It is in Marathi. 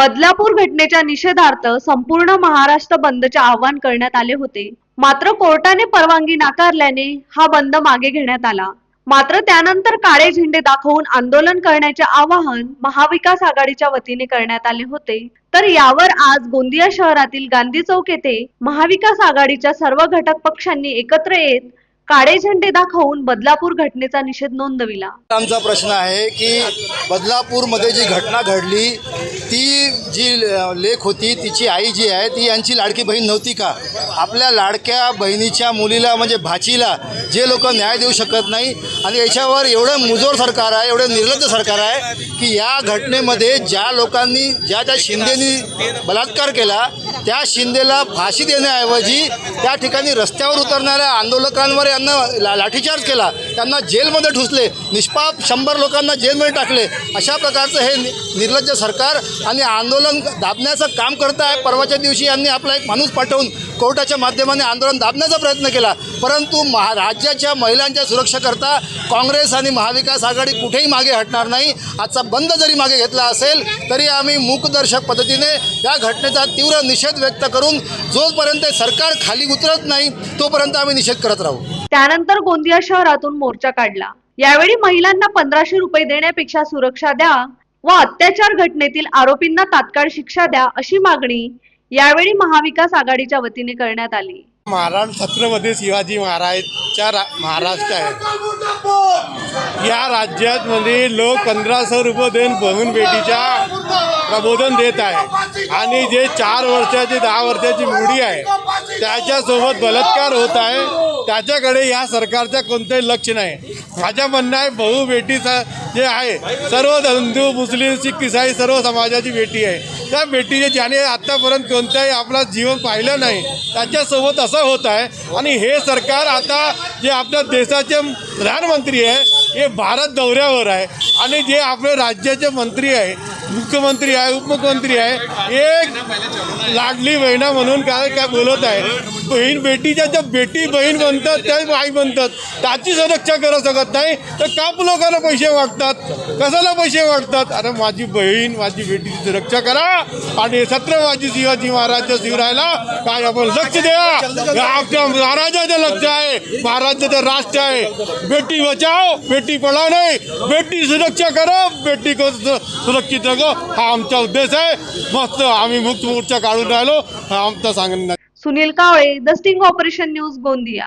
बदलापूर घटनेच्या निषेधार्थ संपूर्ण महाराष्ट्र बंदचे आवाहन करण्यात आले होते. मात्र कोर्टाने परवानगी नाकारल्याने हा बंद मागे घेण्यात आला. मात्र त्यानंतर काळे झेंडे दाखवून आंदोलन करण्याचे आवाहन महाविकास आघाडीच्या वतीने करण्यात आले होते. तर यावर आज गोंदिया शहरातील गांधी चौक येथे महाविकास आघाडीच्या सर्व घटक पक्षांनी एकत्र येत काळे झेंडे दाखवून बदलापूर घटनेचा निषेध नोंदविला. आमचा प्रश्न आहे की बदलापूरमध्ये जी घटना घडली ती जी ल- लेख होती तिची आई जी आहे ती यांची लाडकी बहीण नव्हती का? आपल्या लाडक्या बहिणीच्या मुलीला म्हणजे भाचीला जे लोक न्याय देऊ शकत नाही आणि याच्यावर एवढं मुजोर सरकार आहे एवढं निर्लज्ज सरकार आहे की या घटनेमध्ये ज्या लोकांनी ज्या त्या शिंदेनी बलात्कार केला त्या शिंदेला फाशी देण्याऐवजी त्या ठिकाणी रस्त्यावर उतरणाऱ्या आंदोलकांवर यांना ला लाठीचार्ज केला. त्यांना जेलमध्ये ठुसले निष्पाप शंभर लोकांना जेलमध्ये टाकले. अशा प्रकारचं हे नि- निर्लज्ज सरकार आणि आंदोलन दाबण्याचं काम करत आहे. परवाच्या दिवशी यांनी आपला एक माणूस पाठवून कोर्टाच्या माध्यमाने आंदोलन दाबण्याचा प्रयत्न केला. परंतु महा राज्याच्या महिलांच्या सुरक्षेकरता काँग्रेस आणि महाविकास आघाडी कुठेही मागे हटणार नाही. आजचा बंद जरी मागे घेतला असेल तरी आम्ही मूकदर्शक पद्धतीने या घटनेचा तीव्र निषेध व्यक्त करून जोपर्यंत सरकार खाली उतरत नाही तोपर्यंत आम्ही निषेध करत राहू. त्यानंतर गोंदिया शहरातून मोर्चा काढला. यावेळी महिलांना पंधराशे रुपये देण्यापेक्षा सुरक्षा द्या व अत्याचार घटनेतील आरोपींना तात्काळ शिक्षा द्या अशी मागणी यावेळी महाविकास आघाडीच्या वतीने करण्यात आली. महाराज छत्रपती शिवाजी महाराजच्या रा महाराष्ट्र आहे या राज्यात मध्ये लोक पंधराशे रुपये देऊन बहून बेटीच्या प्रबोधन देत आहे. आणि जे चार वर्षाची दहा वर्षाची मुली आहे त्याच्यासोबत बलात्कार होत आहे. त्याच्याकडे या सरकारचं कोणतंही लक्ष नाही. माझ्या म्हणणं आहे बहु बेटीचा जे आहे सर्व हिंदू मुस्लिम शीख इसाई सर्व समाजाची बेटी आहे. त्या बेटीचे ज्याने आत्तापर्यंत कोणत्याही आपला जीवन पाहिलं नाही त्याच्यासोबत असं होत आहे. आणि हे सरकार आता जे आपल्या देशाचे प्रधानमंत्री आहे हे भारत दौऱ्यावर आहे. आणि जे आपले राज्याचे मंत्री आहे मुख्यमंत्री आहे उपमुख्यमंत्री आहे. एक लाडली बहिणा म्हणून काय काय बोलत आहे. बहीण बेटीच्या ज्या बेटी बहीण बनतात त्या आई बनतात. त्याची सुरक्षा करू शकत नाही तर का लोकांना पैसे वाटतात. कशाला पैसे वाटतात? अरे माझी बहीण माझी बेटीची सुरक्षा करा. आणि छत्रपती शिवाजी महाराजच्या शिवरायला काय आपण लक्ष द्या. आपल्या महाराजाचं लक्ष आहे. महाराजाचं राष्ट्र आहे. बेटी बचाव बेटी पढाव नाही. बेटी सुरक्षा करा. बेटी को सुरक्षित रखो हा आमचा उद्देश आहे. मस्त आम्ही मुक्त मोर्चा काढून राहिलो. हा आमचा सांगणं Sunil Kawale the sting operation news Gondia.